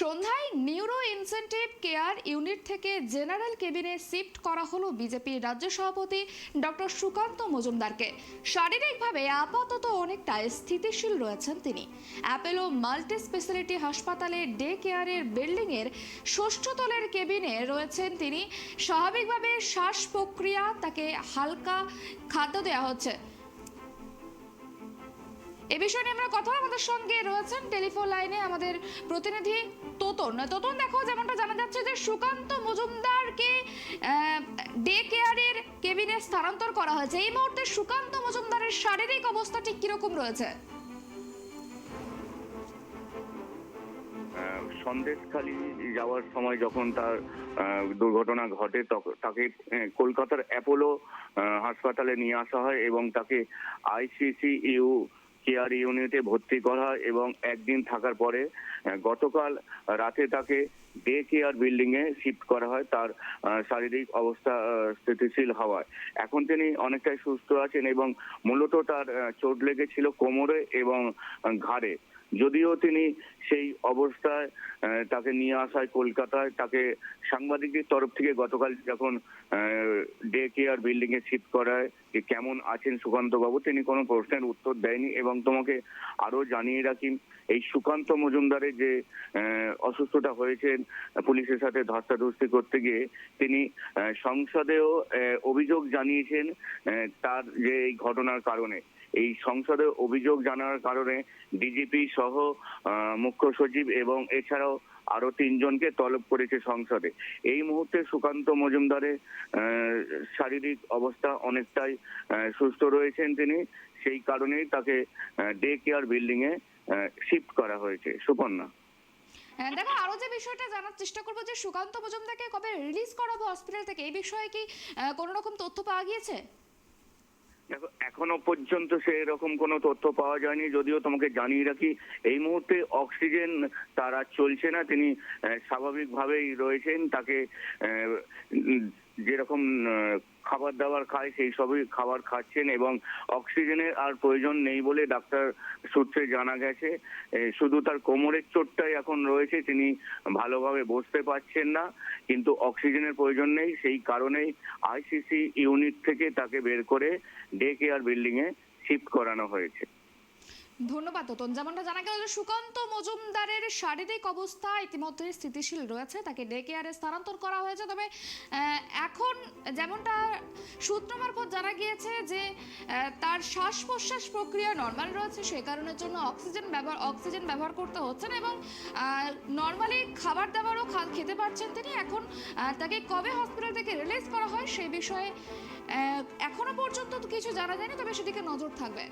সন্ধ্যায় neuro intensive care unit থেকে general কেবিনে শিফট করা হলো বিজেপির রাজ্য সভাপতি ডক্টর সুকান্ত মজুমদারকে। শারীরিকভাবে আপাতত অনেকটা স্থিতিশীল রয়েছেন তিনি। অ্যাপেলো মাল্টি স্পেশালিটি হাসপাতালে ডে কেয়ারের বিল্ডিংয়ের ষষ্ঠ তলের কেবিনে রয়েছেন তিনি। স্বাভাবিকভাবে শ্বাস প্রক্রিয়া তাকে হালকা খাদ্য দেওয়া হচ্ছে। এ বিষয়ে নিয়ে আমরা কথা আমাদের সঙ্গে রয়েছেন টেলিফোন লাইনে আমাদের প্রতিনিধি তোতন। তোতন, দেখো, যেমনটা জানা যাচ্ছে যে সুকান্ত মজুমদারকে ডে কেয়ারের কেবিনে স্থানান্তর করা হয়েছে। এই মুহূর্তে সুকান্ত মজুমদারের শারীরিক অবস্থা ঠিক কীরকম রয়েছে? সন্দেশখালি যাওয়ার সময় যখন তার দুর্ঘটনা ঘটে তাকে কলকাতার অ্যাপোলো হাসপাতালে নিয়ে আসা হয় এবং তাকে আইসিসিইউ কেয়ার ইউনিটে ভর্তি করা এবং একদিন থাকার পরে গতকাল রাতে তাকে ডে কেয়ার বিল্ডিং এ শিফট করা হয়। তার শারীরিক অবস্থা স্থিতিশীল হওয়ায়। এখন তিনি অনেকটাই সুস্থ আছেন এবং মূলত তার চোট লেগেছিল কোমরে এবং ঘাড়ে। যদিও তিনি সেই অবস্থায় তাকে নিয়ে আসায় কলকাতায়, তাকে সাংবাদিকদের তরফ থেকে গতকাল যখন ডে কেয়ার বিল্ডিং এ শিফট করায় যে কেমন আছেন সুকান্ত বাবু, তিনি কোনো প্রশ্নের উত্তর দেয়নি এবং তোমাকে আরও জানিয়ে রাখি, এই সুকান্ত মজুমদারের যে অসুস্থতা হয়েছেন পুলিশের সাথে ধস্তাধস্তি করতে গিয়ে, তিনি সংসদেও অভিযোগ জানিয়েছেন তার যে এই ঘটনার কারণে। এই সংসদে অভিযোগ জানার কারণে ডিজিপি সহ মুখ্য সচিব এবং এছাড়াও আরও তিনজনকে তলব করেছে সংসদে। এই মুহূর্তে সুকান্ত মজুমদারের শারীরিক অবস্থা অনেকটাই সুস্থ রয়েছেন তিনি। সেই কারণেই তাকে ডে কেয়ার বিল্ডিং এ শিফট করা হয়েছে। সুপর্ণা। দেখো, আরও যে বিষয়টা জানার চেষ্টা করব যে সুকান্ত মজুমদারকে কবে রিলিজ করাবো হসপিটাল থেকে, এই বিষয়ে কি কোনো রকম তথ্য পাওয়া গিয়েছে? দেখো এখনও পর্যন্ত সেরকম কোনো তথ্য পাওয়া যায়নি, যদিও তোমাকে জানিয়ে রাখি, এই মুহূর্তে অক্সিজেন তার আর চলছে না, তিনি স্বাভাবিকভাবেই রয়েছেন, তাকে যেরকম খাবার দাবার খায়, সেই সবই খাবার খাচ্ছেন এবং অক্সিজেনের আর প্রয়োজন নেই বলে ডাক্তার সূত্রে জানা গেছে। শুধু তার কোমরের চোটটাই এখন রয়েছে, তিনি ভালোভাবে বসতে পারছেন না, কিন্তু অক্সিজেনের প্রয়োজন নেই, সেই কারণেই আইসিসি ইউনিট থেকে তাকে বের করে ডে কেয়ার বিল্ডিং এ শিফট করানো হয়েছে। ধন্যবাদ তোতন যেমনটা জানা গেল সুকান্ত মজুমদারের শারীরিক অবস্থা ইতিমধ্যে স্থিতিশীল রয়েছে, তাকে ডে কেয়ারে স্থানান্তর করা হয়েছে। তবে এখন যেমনটা সূত্র মারফত জানা গিয়েছে যে তার শ্বাস প্রশ্বাস প্রক্রিয়া নর্মাল রয়েছে সেই কারণের জন্য অক্সিজেন ব্যবহার অক্সিজেন ব্যবহার করতে হচ্ছে না এবং নর্মালি খাবার দাবারও খেতে পারছেন তিনি। এখন তাকে কবে হসপিটাল থেকে রিলিজ করা হয় সেই বিষয়ে এখনও পর্যন্ত কিছু জানা যায়নি, তবে সেদিকে নজর থাকবে।